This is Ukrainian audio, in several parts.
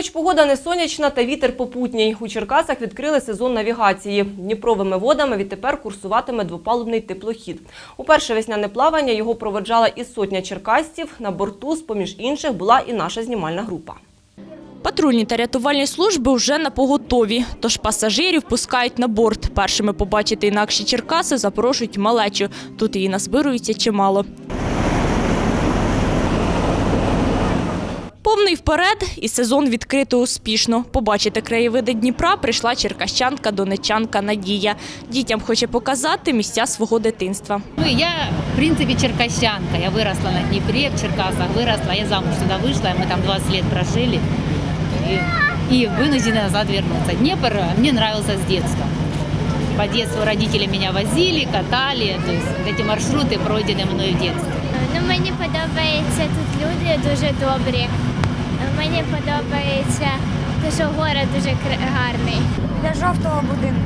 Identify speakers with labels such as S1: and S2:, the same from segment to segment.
S1: Хоч погода не сонячна та вітер попутній. У Черкасах відкрили сезон навігації. Дніпровими водами відтепер курсуватиме двопалубний теплохід. У перше весняне плавання його проведжала і сотня черкасців. На борту, з-поміж інших, була і наша знімальна група.
S2: Патрульні та рятувальні служби вже на поготові, тож пасажирів пускають на борт. Першими побачити інакші Черкаси запрошують малечу. Тут її назбирується чимало. Повний вперед і сезон відкрито успішно. Побачити краєвиди Дніпра прийшла черкащанка донечанка Надія. Дітям хоче показати місця свого дитинства.
S3: Ну, я, в принципе, черкащанка. Я выросла на Днепре, в Черкасах выросла. Я замуж сюда вышла, мы там 20 лет прожили. И, и вынуждена назад вернуться. Днепр мне нравился с детства. По детству родители меня возили, катали. То есть вот эти маршруты пройдены мною в детстве.
S4: Ну, мені подобається тут люди дуже добрі. Мені подобається, те, що город дуже гарний.
S5: для жовтого будинку.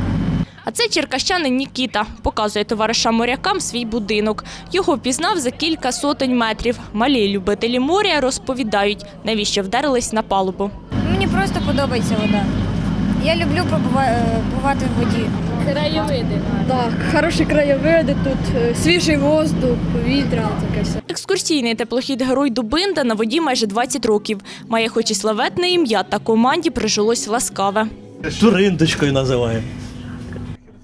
S2: А це черкащанин Нікіта. Показує товаришам морякам свій будинок. Його впізнав за кілька сотень метрів. Малі любителі моря розповідають, навіщо вдарились на палубу.
S5: Мені просто подобається вода. Я люблю побува- е, бувати в воді.
S6: Так, хороші краєвиди тут, е, свіжий воздух, повітря, таке все.
S2: Екскурсійний теплохід Герой Дубинда на воді майже 20 років. Має хоч і славетне ім'я, та команді прижилось ласкаве.
S7: Туриндочкою називаємо.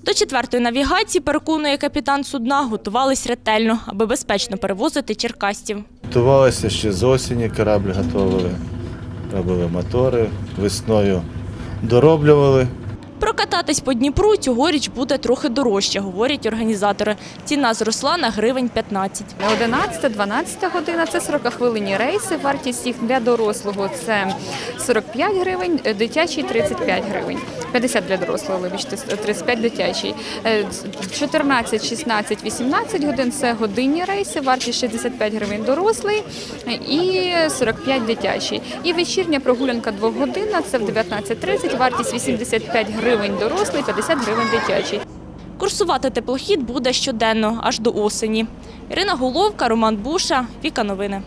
S2: До четвертої навігації, переконує капітан судна, готувались ретельно, аби безпечно перевозити черкастів.
S8: Готувалися ще з осені, корабль готували, робили мотори, весною дороблювали.
S2: Прокататись по Дніпру цьогоріч буде трохи дорожче, говорять організатори. Ціна зросла на гривень 15.
S9: 11-12 година це 40-хвилинні рейси. Вартість їх для дорослого це 45 гривень, дитячий 35 гривень. 50 для дорослого, вибачте, 35 дитячий. Е, 14, 16, 18 годин це годинні рейси, вартість 65 гривень дорослий і 45 дитячий. І вечірня прогулянка двогодинна це в 19.30, вартість 85 гривень дорослий, 50 гривень дитячий.
S2: Курсувати теплохід буде щоденно, аж до осені. Ірина Головка, Роман Буша, Віка Новини.